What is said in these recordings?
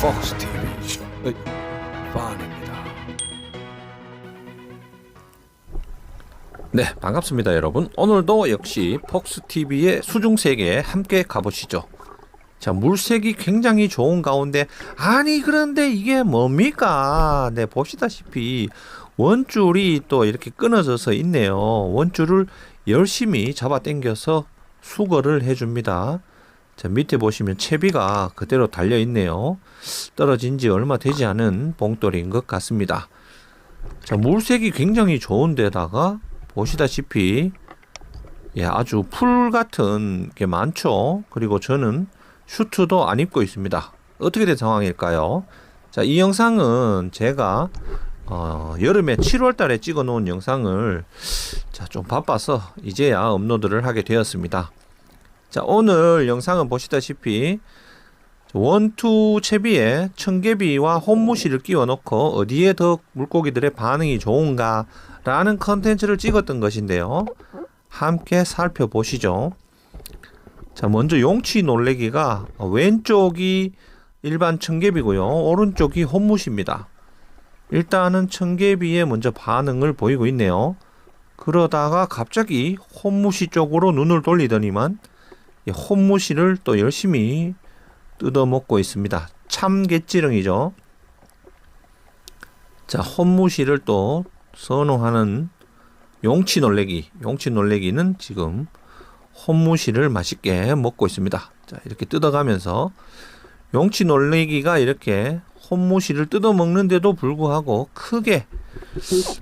폭스 TV 반입니다. 네, 반갑습니다, 여러분. 오늘도 역시 폭스 TV의 수중 세계에 함께 가보시죠. 자, 물색이 굉장히 좋은 가운데 아니 그런데 이게 뭡니까? 네, 보시다시피 원줄이 또 이렇게 끊어져서 있네요. 원줄을 열심히 잡아 당겨서 수거를 해줍니다. 자, 밑에 보시면 채비가 그대로 달려 있네요. 떨어진 지 얼마 되지 않은 봉돌인 것 같습니다. 자, 물색이 굉장히 좋은데다가 보시다시피 예, 아주 풀 같은 게 많죠. 그리고 저는 슈트도 안 입고 있습니다. 어떻게 된 상황일까요? 자, 이 영상은 제가 어, 여름에 7월 달에 찍어 놓은 영상을 자, 좀 바빠서 이제야 업로드를 하게 되었습니다. 자, 오늘 영상은 보시다시피 원투 채비에 청개비와 혼무실을 끼워 놓고 어디에 더 물고기들의 반응이 좋은가 라는 컨텐츠를 찍었던 것인데요. 함께 살펴보시죠. 자, 먼저 용치 놀래기가 왼쪽이 일반 청개비고요. 오른쪽이 혼무시입니다. 일단은 청개비에 먼저 반응을 보이고 있네요. 그러다가 갑자기 혼무시 쪽으로 눈을 돌리더니만 이 혼무시를 또 열심히 뜯어먹고 있습니다. 참개찌렁이죠. 자, 혼무시를 또 선호하는 용치 놀래기. 용치 놀래기는 지금 혼무시를 맛있게 먹고 있습니다. 자, 이렇게 뜯어가면서 용치 놀래기가 이렇게 혼무시를 뜯어먹는데도 불구하고 크게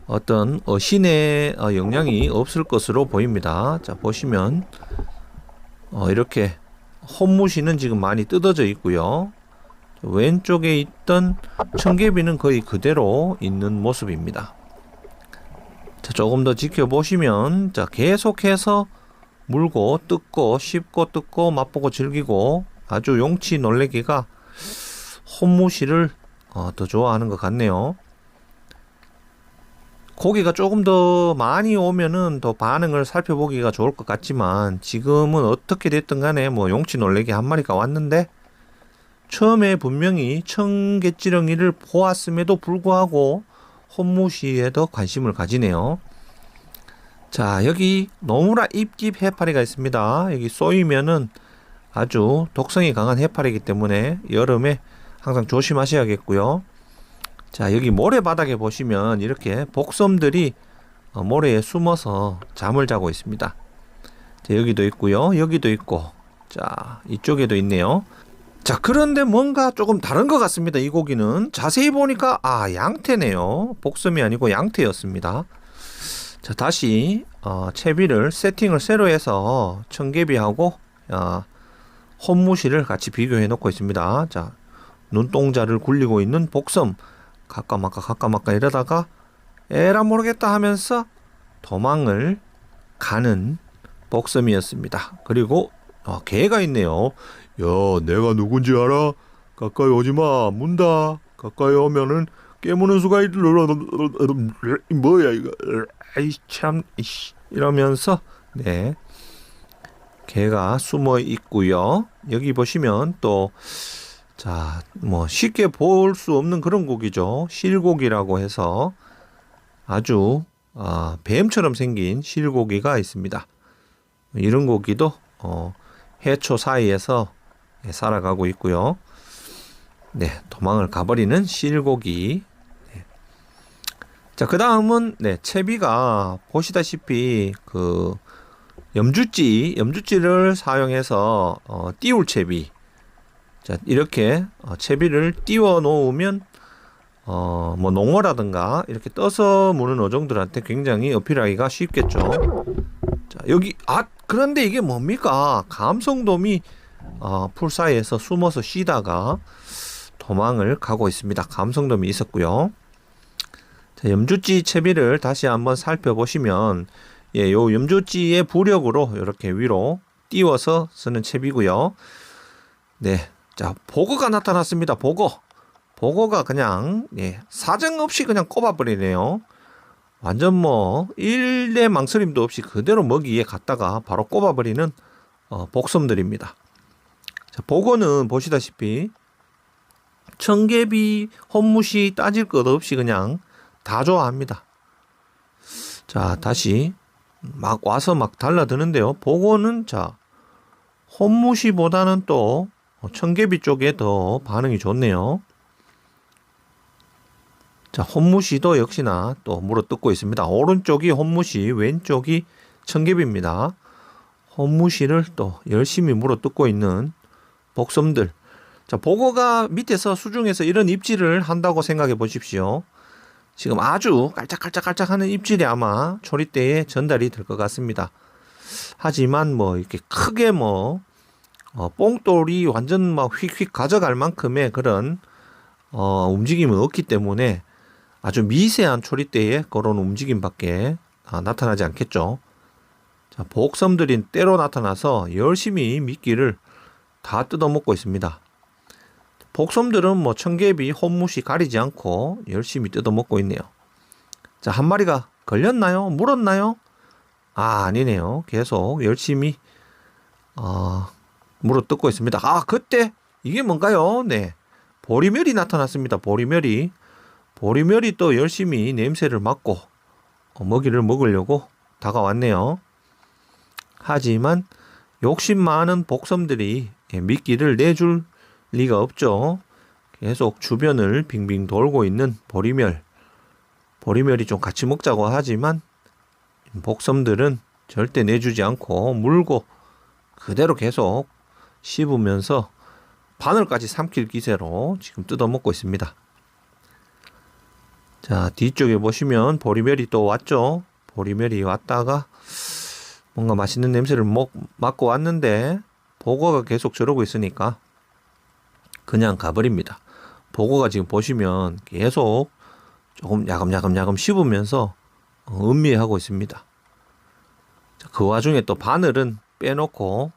어떤 어신의 어, 영향이 없을 것으로 보입니다. 자, 보시면 어, 이렇게 혼무시는 지금 많이 뜯어져 있고요. 왼쪽에 있던 청개비는 거의 그대로 있는 모습입니다. 자, 조금 더 지켜보시면, 자, 계속해서 물고, 뜯고, 씹고, 뜯고, 맛보고 즐기고, 아주 용치 놀래기가 혼무시를 어, 더 좋아하는 것 같네요. 고기가 조금 더 많이 오면은 더 반응을 살펴보기가 좋을 것 같지만 지금은 어떻게 됐든 간에 뭐 용치 놀래기 한 마리가 왔는데 처음에 분명히 청개찌렁이를 보았음에도 불구하고 혼무시에 더 관심을 가지네요. 자, 여기 노무라 입깁 해파리가 있습니다. 여기 쏘이면은 아주 독성이 강한 해파리이기 때문에 여름에 항상 조심하셔야겠고요. 자, 여기 모래바닥에 보시면 이렇게 복섬들이 어, 모래에 숨어서 잠을 자고 있습니다. 자, 여기도 있고요. 여기도 있고. 자, 이쪽에도 있네요. 자, 그런데 뭔가 조금 다른 것 같습니다. 이 고기는 자세히 보니까 아 양태네요. 복섬이 아니고 양태였습니다. 자, 다시 어, 채비를 세팅을 새로 해서 청개비하고 어, 혼무시를 같이 비교해 놓고 있습니다. 자, 눈동자를 굴리고 있는 복섬 가까 마까 가까 마까 이러다가 에라 모르겠다 하면서 도망을 가는 복섬이었습니다. 그리고 어, 개가 있네요. 야, 내가 누군지 알아? 가까이 오지 마. 문다. 가까이 오면은 깨무는 수가 있. 뭐야 이거? 아이 참 이러면서 네 개가 숨어 있고요. 여기 보시면 또 자, 뭐 쉽게 볼 수 없는 그런 고기죠. 실고기라고 해서 아주 아, 뱀처럼 생긴 실고기가 있습니다. 이런 고기도 어, 해초 사이에서 네, 살아가고 있고요. 네, 도망을 가버리는 실고기. 네. 자, 그 다음은 네, 채비가 보시다시피 그 염주찌, 염주찌를 사용해서 어, 띄울 채비. 자, 이렇게 어, 채비를 띄워 놓으면 어, 뭐 농어라든가 이렇게 떠서 무는 어종들한테 굉장히 어필하기가 쉽겠죠. 자, 여기 아 그런데 이게 뭡니까? 감성돔이 어, 풀 사이에서 숨어서 쉬다가 도망을 가고 있습니다. 감성돔이 있었고요. 자, 염주찌 채비를 다시 한번 살펴보시면 예, 요 염주찌의 부력으로 이렇게 위로 띄워서 쓰는 채비고요. 네. 자, 보거가 나타났습니다. 보거. 보거가 그냥 예, 사정 없이 그냥 꼽아버리네요. 완전 뭐 일대 망설임도 없이 그대로 먹이에 갔다가 바로 꼽아버리는 어, 복섬들입니다. 자, 보고는 보시다시피 청개비, 혼무시 따질 것 없이 그냥 다 좋아합니다. 자, 다시 막 와서 막 달라드는데요. 보고는 자, 혼무시보다는 또 청개비 쪽에 더 반응이 좋네요. 자, 혼무시도 역시나 또 물어뜯고 있습니다. 오른쪽이 혼무시, 왼쪽이 청개비입니다. 혼무시를 또 열심히 물어뜯고 있는 복섬들. 자, 보고가 밑에서 수중에서 이런 입질을 한다고 생각해 보십시오. 지금 아주 깔짝깔짝깔짝 하는 입질이 아마 초리대에 전달이 될 것 같습니다. 하지만 뭐 이렇게 크게 뭐 어, 뽕돌이 완전 막 휙휙 가져갈 만큼의 그런 어, 움직임은 없기 때문에 아주 미세한 초리대의 그런 움직임밖에 아, 나타나지 않겠죠. 자, 복섬들이 때로 나타나서 열심히 미끼를 다 뜯어먹고 있습니다. 복섬들은 뭐 청개비, 혼무시 가리지 않고 열심히 뜯어먹고 있네요. 자, 한 마리가 걸렸나요? 물었나요? 아, 아니네요. 계속 열심히 어, 물어뜯고 있습니다. 아, 그때 이게 뭔가요? 네. 보리멸이 나타났습니다. 보리멸이. 보리멸이 또 열심히 냄새를 맡고 어, 먹이를 먹으려고 다가왔네요. 하지만 욕심 많은 복섬들이 예, 미끼를 내줄 리가 없죠. 계속 주변을 빙빙 돌고 있는 보리멸. 보리멸이 좀 같이 먹자고 하지만 복섬들은 절대 내주지 않고 물고 그대로 계속 씹으면서 바늘까지 삼킬 기세로 지금 뜯어먹고 있습니다. 자, 뒤쪽에 보시면 보리멸이 또 왔죠. 보리멸이 왔다가 뭔가 맛있는 냄새를 먹, 맡고 왔는데 보고가 계속 저러고 있으니까 그냥 가버립니다. 보고가 지금 보시면 계속 조금 야금야금야금 씹으면서 어, 음미하고 있습니다. 자, 그 와중에 또 바늘은 빼놓고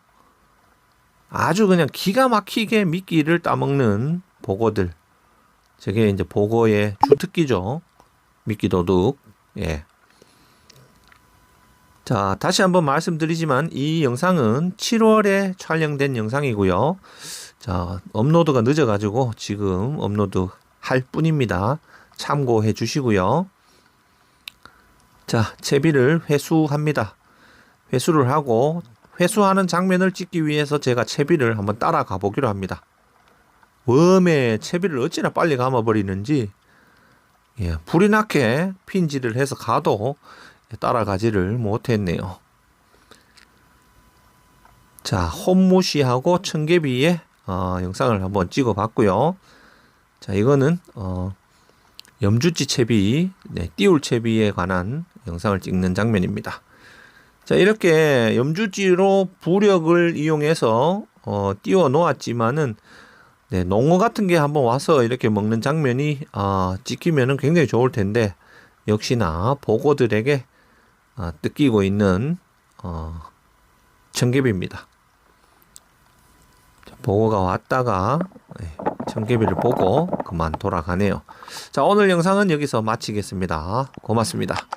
아주 그냥 기가 막히게 미끼를 따먹는 보고들. 저게 이제 보고의 주특기죠. 미끼 도둑. 예. 자, 다시 한번 말씀드리지만 이 영상은 7월에 촬영된 영상이고요. 자, 업로드가 늦어가지고 지금 업로드 할 뿐입니다. 참고해 주시고요. 자, 채비를 회수합니다. 회수를 하고 회수하는 장면을 찍기 위해서 제가 채비를 한번 따라가 보기로 합니다. 웜에 채비를 어찌나 빨리 감아버리는지 예, 불이 나게 핀질을 해서 가도 따라가지를 못했네요. 자, 홈무시하고 청개비의 어, 영상을 한번 찍어봤고요. 자, 이거는 어, 염주치 채비, 네, 띄울 채비에 관한 영상을 찍는 장면입니다. 자, 이렇게 염주지로 부력을 이용해서 어, 띄워 놓았지만은 네, 농어 같은 게 한번 와서 이렇게 먹는 장면이 어, 찍히면은 굉장히 좋을 텐데 역시나 보고들에게 어, 뜯기고 있는 어, 청개비입니다. 자, 보고가 왔다가 네, 청개비를 보고 그만 돌아가네요. 자, 오늘 영상은 여기서 마치겠습니다. 고맙습니다.